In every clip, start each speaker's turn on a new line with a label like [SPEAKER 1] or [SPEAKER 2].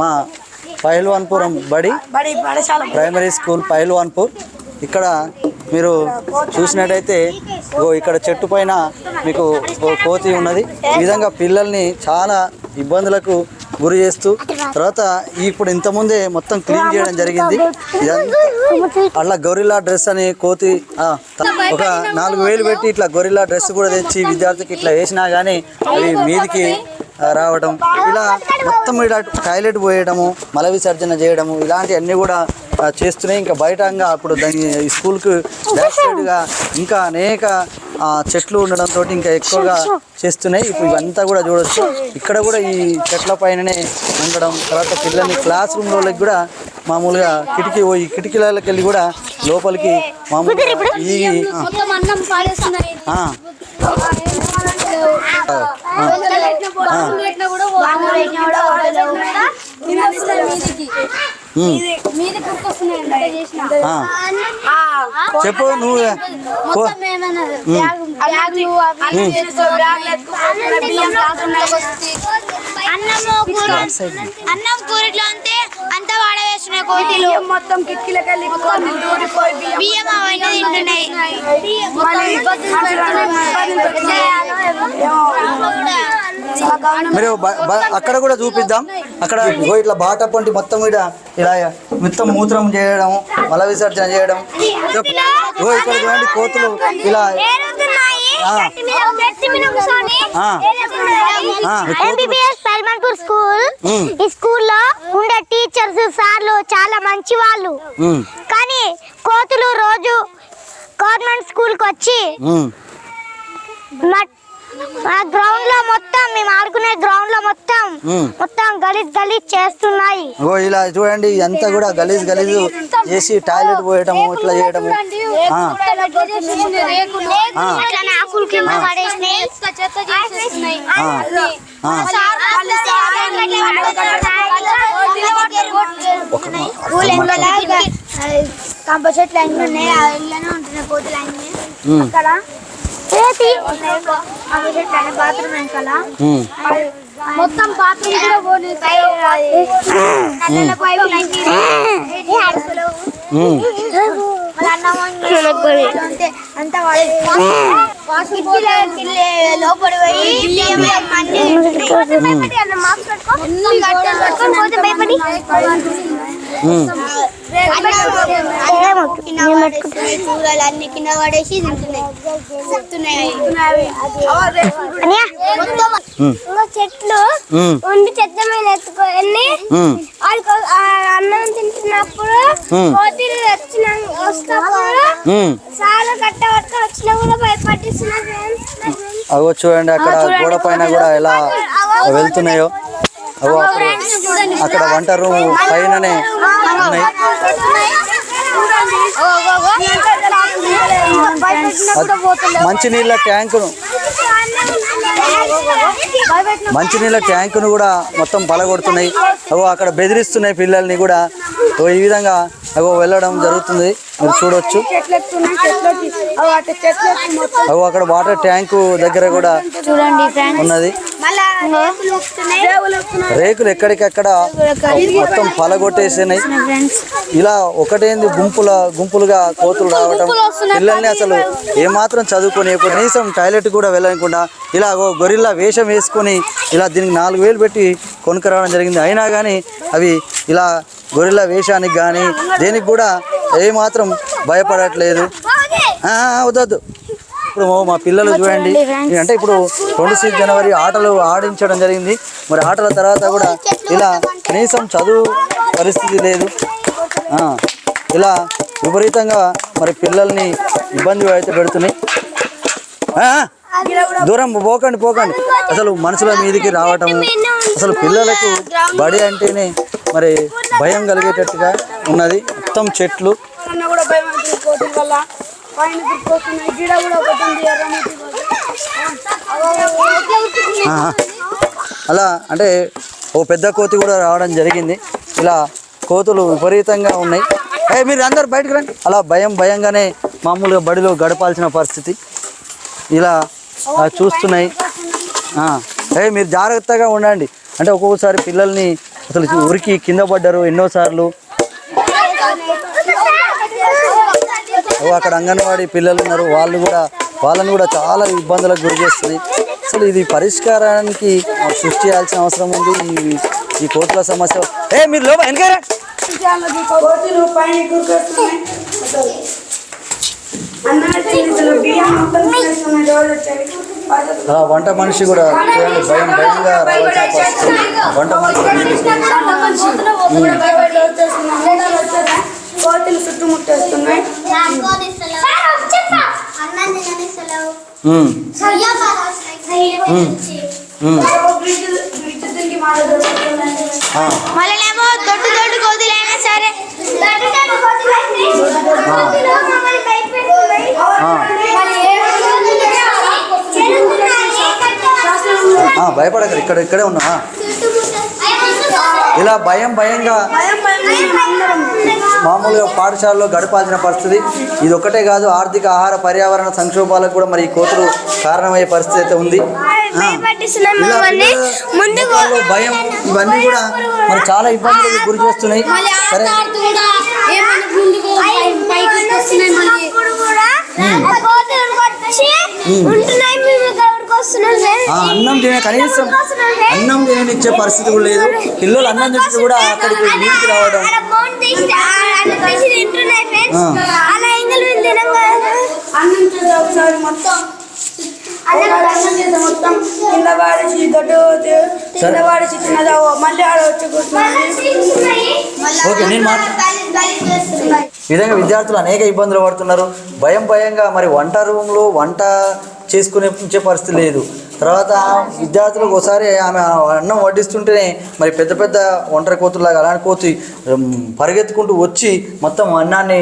[SPEAKER 1] మా పైల్వాన్పురం బడి primary school Pailwanpur ఇక్కడ మీరు చూసినట్టయితే ఓ ఇక్కడ చెట్టు పైన మీకు ఓ కోతి ఉన్నది. ఈ విధంగా పిల్లల్ని చాలా ఇబ్బందులకు గురి చేస్తూ తర్వాత ఇప్పుడు ఇంతకుముందే మొత్తం క్లీన్ చేయడం జరిగింది. అట్లా గొరిల్లా డ్రెస్ అని కోతి ఒక నాలుగు వేలు పెట్టి ఇట్లా గొరిల్లా డ్రెస్ కూడా తెచ్చి విద్యార్థికి ఇట్లా వేసినా కానీ అవి మీదికి రావడం ఇలా మొత్తం ఇలా టాయిలెట్ పోయడము మల విసర్జన చేయడము ఇలాంటివన్నీ కూడా చేస్తున్నాయి ఇంకా బయటంగా అప్పుడు దాని ఈ స్కూల్కి బ్యాక్ సైడ్గా ఇంకా అనేక చెట్లు ఉండడంతో ఇంకా ఎక్కువగా చేస్తున్నాయి ఇప్పుడు ఇవంతా కూడా చూడొచ్చు. ఇక్కడ కూడా ఈ చెట్ల పైననే ఉండడం తర్వాత పిల్లల్ని క్లాస్ రూమ్లోకి కూడా మామూలుగా కిటికీ పోయి కిటికీలకి వెళ్ళి కూడా లోపలికి మామూలుగా ఈ ఆ, చెప్పు నువ్వు
[SPEAKER 2] అన్నం కూరట్లో అంతే అంతా వాడవేస్తున్నాయి కోతిలు
[SPEAKER 3] మొత్తం కిటికీలకు వెళ్ళి కోతులు దూరిపోయి బియ్యం
[SPEAKER 2] బియ్యం అవన్నీ తింటున్నాయి
[SPEAKER 1] మీరు అక్కడ కూడా చూపిద్దాం. అక్కడ ఇట్లా బాట పొంటి మొత్తం ఇక్కడ ఇలా మొత్తం మూత్రం చేయడం మల విసర్జన చేయడం. ఇక్కడ చూడండి కోతులు ఇలా
[SPEAKER 4] సల్మాన్పూర్ స్కూల్. ఈ స్కూల్లో ఉండే టీచర్స్ సార్లు చాలా మంచి వాళ్ళు. కానీ కోతులు రోజు గవర్నమెంట్ స్కూల్కి వచ్చి ఆ గ్రౌండ్లో మొత్తం మేము ఆడుకునే గ్రౌండ్లో మొత్తం. మొత్తం గలీజ్ గలీజ్ చేస్తున్నాయి
[SPEAKER 1] ఇగో ఇలా చూడండి ఇదంతా కూడా గలీజ్ గలీజ్ చేసి టాయిలెట్ పోయటము ఇట్లా చేయడము ఆ, ఆ.
[SPEAKER 4] అట్లనే ఆకులు కింద పడేసినాయి
[SPEAKER 2] చెత్త చేసేస్తున్నాయి
[SPEAKER 1] ఆ, ఆ.
[SPEAKER 2] కంప చెట్లు అన్ని ఉన్నాయి ఉంటున్నాయి అక్కడ బాత్రూమ్ వెనకాల.
[SPEAKER 1] ఉమ్,
[SPEAKER 2] మొత్తం బాత్రూమ్ కూడా పోనీ అంతే లోపలి పోయి కూరలు అన్ని కింద పడేసి చెట్లు ఉండి చెత్త మీద ఎత్తుకొని అన్నం తింటున్నప్పుడు. కోతిలు వచ్చిన వస్తున్నప్పుడు. చాలా కట్ట పట్టుకొని వచ్చినా కూడా భయపడిస్తున్నారు
[SPEAKER 1] అగో చూడండి అక్కడ గోడ పైన కూడా ఎలా వెళ్తున్నాయో అక్కడ వంట రూమ్ పైననే ఉన్నాయి. మంచినీళ్ళ ట్యాంకును మంచినీళ్ళ ట్యాంకును కూడా మొత్తం పలగొడుతున్నాయి. అగో అక్కడ బెదిరిస్తున్నాయి పిల్లల్ని కూడా. ఓ ఈ విధంగా అగో వెళ్ళడం జరుగుతుంది. మీరు చూడొచ్చు.
[SPEAKER 3] అవి
[SPEAKER 1] అక్కడ వాటర్ ట్యాంకు దగ్గర కూడా
[SPEAKER 2] చూడండి ఫ్రెండ్స్.
[SPEAKER 1] ఉన్నది.
[SPEAKER 2] రేకులు
[SPEAKER 1] ఎక్కడికక్కడ మొత్తం పలగొట్టేసినాయి. ఇలా ఒకటేంది గుంపుల గుంపులుగా కోతులు రావటం. పిల్లల్ని అసలు ఏమాత్రం చదువుకొని కనీసం టాయిలెట్ కూడా వెళ్ళకుండా ఇలా ఓ గొరిల్లా వేషం వేసుకొని ఇలా దీనికి నాలుగు వేలు పెట్టి కొనుక్కరావడం జరిగింది. అయినా కానీ అవి ఇలా గొరిల్లా వేషానికి కానీ దేనికి కూడా ఏమాత్రం భయపడట్లేదు. వద్దొద్దు ఇప్పుడు మా పిల్లలు చూడండి. అంటే ఇప్పుడు ట్వంటీ సిక్స్ జనవరి ఆటలు ఆడించడం జరిగింది. మరి ఆటల తర్వాత కూడా ఇలా కనీసం చదువు పరిస్థితి లేదు. ఇలా విపరీతంగా మరి పిల్లల్ని ఇబ్బంది అయితే పెడుతున్నాయి. దూరం పోకండి పోకండి. అసలు మనుషుల మీదకి రావటము అసలు పిల్లలకు బడి అంటేనే మరి భయం కలిగేటట్టుగా ఉన్నది. మొత్తం చెట్లు. అలా అంటే ఓ పెద్ద కోతి కూడా రావడం జరిగింది. ఇలా కోతులు విపరీతంగా ఉన్నాయి. ఏ మీరు అందరు బయటకు రండి. అలా భయం భయంగానే మామూలుగా బడిలో గడపాల్సిన పరిస్థితి. ఇలా చూస్తున్నాయి. ఏ మీరు జాగ్రత్తగా ఉండండి. అంటే ఒక్కొక్కసారి పిల్లల్ని అసలు ఉరికి కింద పడ్డారు ఎన్నోసార్లు ఓ అక్కడ అంగన్వాడీ పిల్లలు ఉన్నారు. వాళ్ళు కూడా వాళ్ళని కూడా చాలా ఇబ్బందులకు గురి చేస్తుంది. అసలు ఇది పరిష్కారానికి సృష్టి చేయాల్సిన అవసరం ఉంది. ఈ ఈ కోతుల సమస్య. ఏ మీరు లోపల వెనకారా వంట మనిషి కూడా చూడండి భయం భయంగా రావాల్సిన పరిస్థితి. వంట మనిషి.
[SPEAKER 3] కోతులు చుట్టుముట్టేస్తున్నాయి.
[SPEAKER 2] మళ్ళీనేమో దొడ్డు దొడ్డు కోతులైనా సరే.
[SPEAKER 1] భయపడకరు ఇక్కడ ఇక్కడే ఉన్నా. ఇలా భయం భయంగా మామూలుగా పాఠశాలలో గడపాల్సిన పరిస్థితి. ఇది ఒకటే కాదు ఆర్థిక ఆహార పర్యావరణ సంక్షోభాలకు కూడా మరి ఈ కోతులు కారణమయ్యే పరిస్థితి అయితే ఉంది. భయం ఇవన్నీ కూడా మరి చాలా ఇబ్బందులకు గురి చేస్తున్నాయి. సరే.
[SPEAKER 4] ఉంటున్నాయి
[SPEAKER 1] ఆ అన్నం తినే కనీసం అన్నం తిననిచ్చే పరిస్థితి కూడా లేదు. పిల్లలు అన్నం తింటే కూడా అక్కడికి నీటికి రావడం.
[SPEAKER 3] మొత్తం కింద పాడేసి కింద పాడేసి మళ్ళీ ఆడ వచ్చి
[SPEAKER 1] ఓకే నేను ఈ విధంగా విద్యార్థులు అనేక ఇబ్బందులు పడుతున్నారు. భయం భయంగా మరి వంట రూమ్లో వంట చేసుకునే ఉంచే పరిస్థితి లేదు. తర్వాత విద్యార్థులకు ఒకసారి ఆమె అన్నం వడ్డిస్తుంటేనే మరి పెద్ద పెద్ద ఒంటరి కోతులాగా అలాంటి కోతి పరిగెత్తుకుంటూ వచ్చి మొత్తం అన్నాన్ని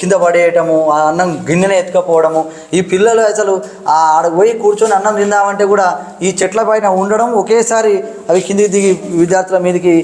[SPEAKER 1] కింద పడేయటము ఆ అన్నం గిన్నెనే ఎత్తుకపోవడము ఈ పిల్లలు అసలు ఆ ఆడ పోయి కూర్చొని అన్నం తిందామంటే కూడా ఈ చెట్ల పైన ఉండడం ఒకేసారి అవి కిందికి దిగి విద్యార్థుల మీదకి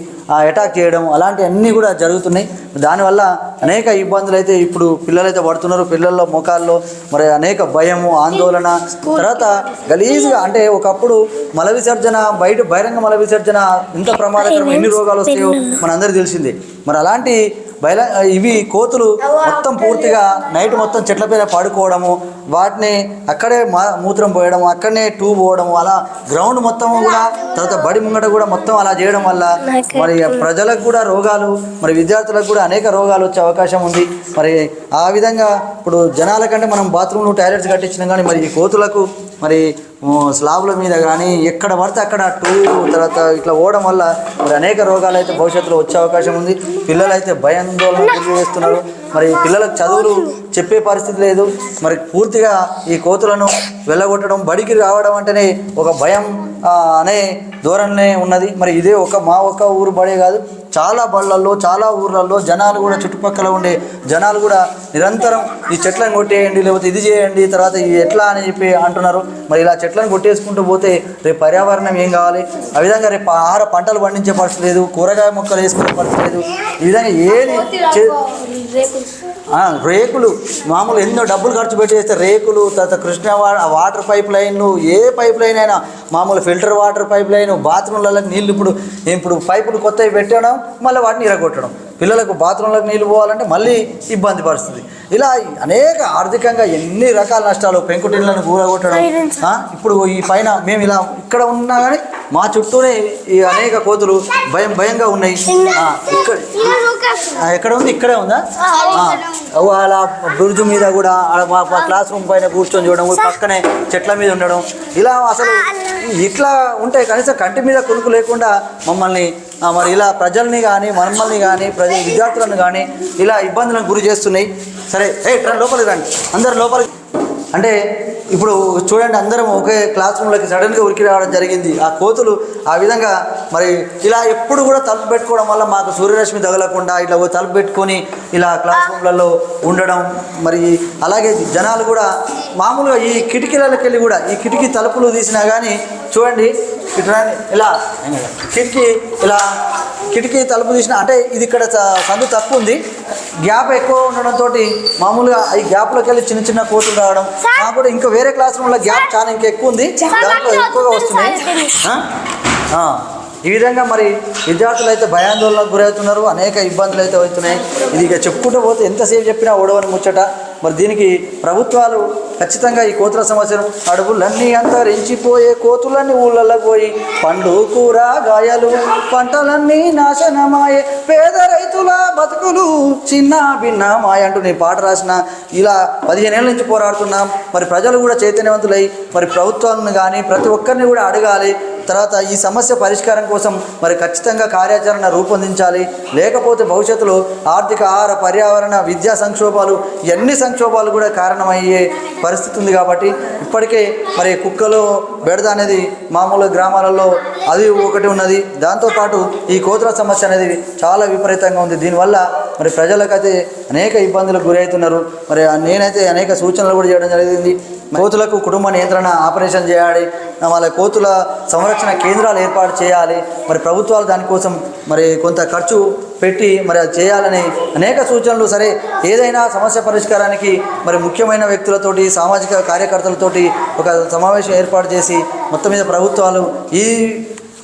[SPEAKER 1] అటాక్ చేయడం అలాంటివన్నీ కూడా జరుగుతున్నాయి. దానివల్ల అనేక ఇబ్బందులు అయితే ఇప్పుడు పిల్లలైతే పడుతున్నారు. పిల్లల్లో ముఖాల్లో మరి అనేక భయము ఆందోళన. తర్వాత గలీజ్గా అంటే ఒకప్పుడు మల విసర్జన బయట బహిరంగ మల విసర్జన ఇంత ప్రమాదకరం ఎన్ని రోగాలు వస్తాయో మనందరికీ తెలిసిందే. మరి అలాంటి బయల ఇవి కోతులు మొత్తం పూర్తిగా నైట్ మొత్తం చెట్ల పైన పడుకోవడము వాటిని అక్కడే మా మూత్రం పోయడం అక్కడనే టూ పోవడము అలా గ్రౌండ్ మొత్తం కూడా తర్వాత బడి ముంగట కూడా మొత్తం అలా చేయడం వల్ల మరి ప్రజలకు కూడా రోగాలు మరి విద్యార్థులకు కూడా అనేక రోగాలు వచ్చే అవకాశం ఉంది. మరి ఆ విధంగా ఇప్పుడు జనాల కంటే మనం బాత్రూమ్లు టాయిలెట్స్ కట్టించినాం కానీ మరి ఈ కోతులకు మరి స్లాబ్ల మీద కానీ ఎక్కడ పడితే అక్కడ టూ తర్వాత ఇట్లా పోవడం వల్ల మరి అనేక రోగాలు అయితే భవిష్యత్తులో వచ్చే అవకాశం ఉంది. పిల్లలు అయితే భయాందోళన గురి చేస్తున్నారు మరి పిల్లలకు చదువులు చెప్పే పరిస్థితి లేదు. మరి పూర్తిగా ఈ కోతులను వెళ్ళగొట్టడం బడికి రావడం అంటేనే ఒక భయం అనే ధోరణినే ఉన్నది. మరి ఇదే ఒక మా ఒక్క ఊరు బడే కాదు చాలా బళ్ళల్లో చాలా ఊర్లలో జనాలు కూడా చుట్టుపక్కల ఉండే జనాలు కూడా నిరంతరం ఈ చెట్లను కొట్టేయండి లేకపోతే ఇది చేయండి తర్వాత ఇది ఎట్లా అని చెప్పి అంటున్నారు. మరి ఇలా చెట్లను కొట్టేసుకుంటూ పోతే రేపు పర్యావరణం ఏం కావాలి? ఆ విధంగా రేపు ఆహార పంటలు పండించే పరిస్థితి లేదు కూరగాయ మొక్కలు వేసుకునే పరిస్థితి లేదు. ఈ విధంగా ఏది చే- రేకులు మామూలు ఎన్నో డబ్బులు ఖర్చు పెట్టి చేస్తే రేకులు తర్వాత కృష్ణ వా- వాటర్ పైప్ లైన్లు ఏ పైప్ లైన్ అయినా మామూలు ఫిల్టర్ వాటర్ పైప్ లైన్ బాత్రూమ్లలో నీళ్ళు ఇప్పుడు ఇప్పుడు పైపులు కొత్తవి పెట్టడం మళ్ళీ వాటిని ఇరగొట్టడం. పిల్లలకు బాత్రూంలోకి నీళ్ళు పోవాలంటే మళ్ళీ ఇబ్బంది పరిస్థితి ఇలా అనేక ఆర్థికంగా ఎన్ని రకాల నష్టాలు పెంకుటిళ్ళను కూరగొట్టడం ఇప్పుడు ఈ పైన మేము ఇలా ఇక్కడ ఉన్నా కానీ మా చుట్టూనే ఈ అనేక కోతులు భయం భయంగా ఉన్నాయి. ఇక్కడ ఎక్కడ ఉంది? ఇక్కడే ఉందా? అలా బ్రిడ్జ్ మీద కూడా మా క్లాస్ రూమ్ పైన కూర్చొని చూడడం పక్కనే చెట్ల మీద ఉండడం. ఇలా అసలు ఇట్లా ఉంటే కనీసం కంటి మీద కొనుక్కు లేకుండా మమ్మల్ని మరి ఇలా ప్రజల్ని కానీ మనమల్ని కానీ ప్రజ విద్యార్థులను కానీ ఇలా ఇబ్బందులకు గురి చేస్తున్నాయి. సరే ఏ లోపలికి రండి. అందరు లోపలికి అంటే ఇప్పుడు చూడండి అందరం ఒకే క్లాస్ రూమ్లోకి సడన్గా ఉరికి రావడం జరిగింది. ఆ కోతులు ఆ విధంగా మరి ఇలా ఎప్పుడు కూడా తలుపు పెట్టుకోవడం వల్ల మాకు సూర్యరశ్మి తగలకుండా ఇట్లా తలుపు పెట్టుకొని ఇలా క్లాస్ రూమ్లలో ఉండడం మరి అలాగే జనాలు కూడా మామూలుగా ఈ కిటికీలకి వెళ్ళి కూడా ఈ కిటికీ తలుపులు తీసినా కానీ చూడండి ఇట్లా ఇలా. కిటికీ ఇలా కిటికీ తలుపు తీసిన అంటే ఇది ఇక్కడ సందు తక్కువ ఉంది. గ్యాప్ ఎక్కువ ఉండడంతో మామూలుగా ఈ గ్యాప్లోకి వెళ్ళి చిన్న చిన్న కోతులు రావడం నాకు కూడా ఇంకా వేరే క్లాస్ రూమ్లో గ్యాప్ చాలా ఇంకా ఎక్కువ ఉంది. దాంట్లో ఎక్కువగా? ఆ. ఈ విధంగా మరి విద్యార్థులు అయితే భయాందోళనకు గురవుతున్నారు అనేక ఇబ్బందులు అయితే అవుతున్నాయి. ఇది ఇక చెప్పుకుంటూ పోతే ఎంతసేపు చెప్పినా ఓడవని ముచ్చట. మరి దీనికి ప్రభుత్వాలు ఖచ్చితంగా ఈ కోతుల సంవత్సరం అడవులన్నీ అంతరించిపోయే కోతులన్నీ ఊళ్ళలో పోయి పండు కూర గాయాలు పంటలన్నీ నాశనమాయే పేద రైతుల బతుకులు చిన్న భిన్నమాయ అంటూ నేను పాట రాసిన. ఇలా పదిహేను ఏళ్ళ నుంచి పోరాడుతున్నాం. మరి ప్రజలు కూడా చైతన్యవంతులై మరి ప్రభుత్వాలను కానీ ప్రతి ఒక్కరిని కూడా అడగాలి. తర్వాత ఈ సమస్య పరిష్కారం కోసం మరి ఖచ్చితంగా కార్యాచరణ రూపొందించాలి. లేకపోతే భవిష్యత్తులో ఆర్థిక ఆహార పర్యావరణ విద్యా సంక్షోభాలు ఎన్ని సంక్షోభాలు కూడా కారణమయ్యే పరిస్థితి ఉంది కాబట్టి ఇప్పటికే మరి కుక్కలో బెడద అనేది మామూలు గ్రామాలలో అది ఒకటి ఉన్నది. దాంతోపాటు ఈ కోతుల సమస్య అనేది చాలా విపరీతంగా ఉంది. దీనివల్ల మరి ప్రజలకైతే అనేక ఇబ్బందులకు గురవుతున్నారు. మరి నేనైతే అనేక సూచనలు కూడా చేయడం జరిగింది. కోతులకు కుటుంబ నియంత్రణ ఆపరేషన్ చేయాలి వాళ్ళ కోతుల సంరక్షణ కేంద్రాలు ఏర్పాటు చేయాలి. మరి ప్రభుత్వాలు దానికోసం మరి కొంత ఖర్చు పెట్టి మరి అది చేయాలని అనేక సూచనలు సరే ఏదైనా సమస్య పరిష్కారానికి మరి ముఖ్యమైన వ్యక్తులతోటి సామాజిక కార్యకర్తలతోటి ఒక సమావేశం ఏర్పాటు చేసి మొత్తం మీద ప్రభుత్వాలు ఈ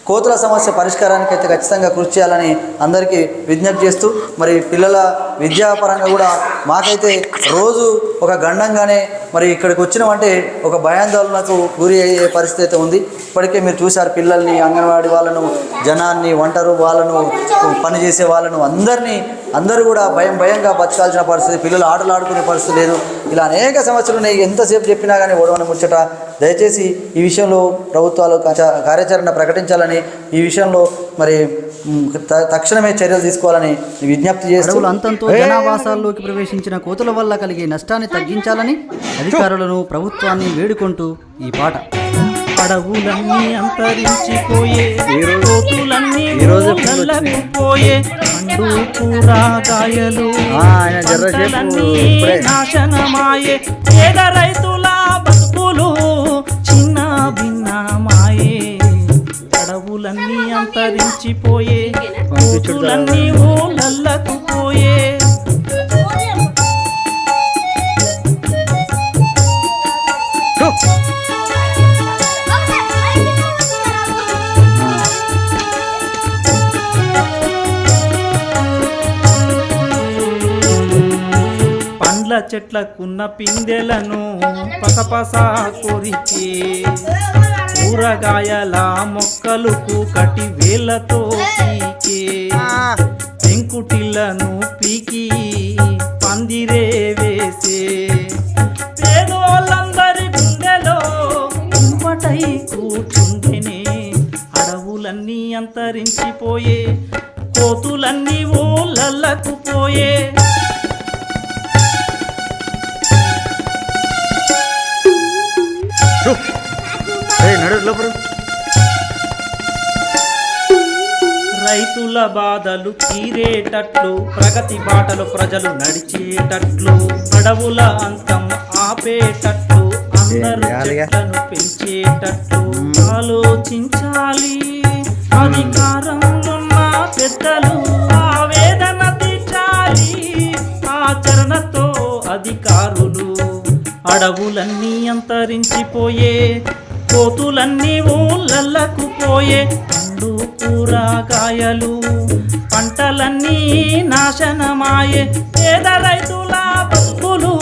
[SPEAKER 1] కోతుల సమస్య పరిష్కారానికి అయితే ఖచ్చితంగా కృషి చేయాలని అందరికీ విజ్ఞప్తి చేస్తూ మరి పిల్లల విద్యాపరంగా కూడా మాకైతే రోజు ఒక గండంగానే మరి ఇక్కడికి వచ్చినామంటే ఒక భయాందోళనకు గురి అయ్యే పరిస్థితి అయితే ఉంది. ఇప్పటికే మీరు చూశారు పిల్లల్ని అంగన్వాడీ వాళ్ళను జనాన్ని ఒంటరు వాళ్ళను పని చేసే వాళ్ళను అందరినీ అందరూ కూడా భయం భయంగా బతకాల్సిన పరిస్థితి పిల్లలు ఆటలు ఆడుకునే పరిస్థితి లేదు. ఇలా అనేక సమస్యలు ఉన్నాయి. ఎంతసేపు చెప్పినా కానీ ఓడవని ముచ్చట. దయచేసి ఈ విషయంలో ప్రభుత్వాలు కార్య- కార్యాచరణ ప్రకటించాలని ఈ విషయంలో మరి తక్షణమే చర్యలు తీసుకోవాలని విజ్ఞప్తి చేస్తూ
[SPEAKER 5] అంతంతో జనావాసాల్లోకి ప్రవేశించిన కోతుల వల్ల కలిగే నష్టాన్ని తగ్గించాలని అధికారులను ప్రభుత్వాన్ని వేడుకుంటూ ఈ పాట.
[SPEAKER 6] అడవులన్నీ అంతరించిపోయే పోయే కూరగాయలు. నాశనమాయే. పేద రైతుల బతుకులు చిన్న భిన్నమాయే. అడవులన్నీ అంతరించిపోయే. కోతులన్నీ ఊళ్ళకు పోయే. చెట్లకున్న పిందెలను పసపస కొరికే కూరగాయల మొక్కలకు కటి వేలతో రైతుల బాధలు తీరేటట్లు ప్రగతి బాటలు ప్రజలు నడిచేటట్లు అడవుల అంతం ఆపేటట్లు అందరూ? చెట్లను పెంచేటట్లు ఆలోచించాలి అధికారం ఉన్న పెద్దలు ఆవేదన తీర్చాలి ఆచరణతో అధికారులు అడవులన్నీ అంతరించిపోయే కోతులన్నీ ఊళ్ళకు పోయే పండు కూరగాయలు. పంటలన్నీ నాశనమాయే పేద రైతుల బతుకులు.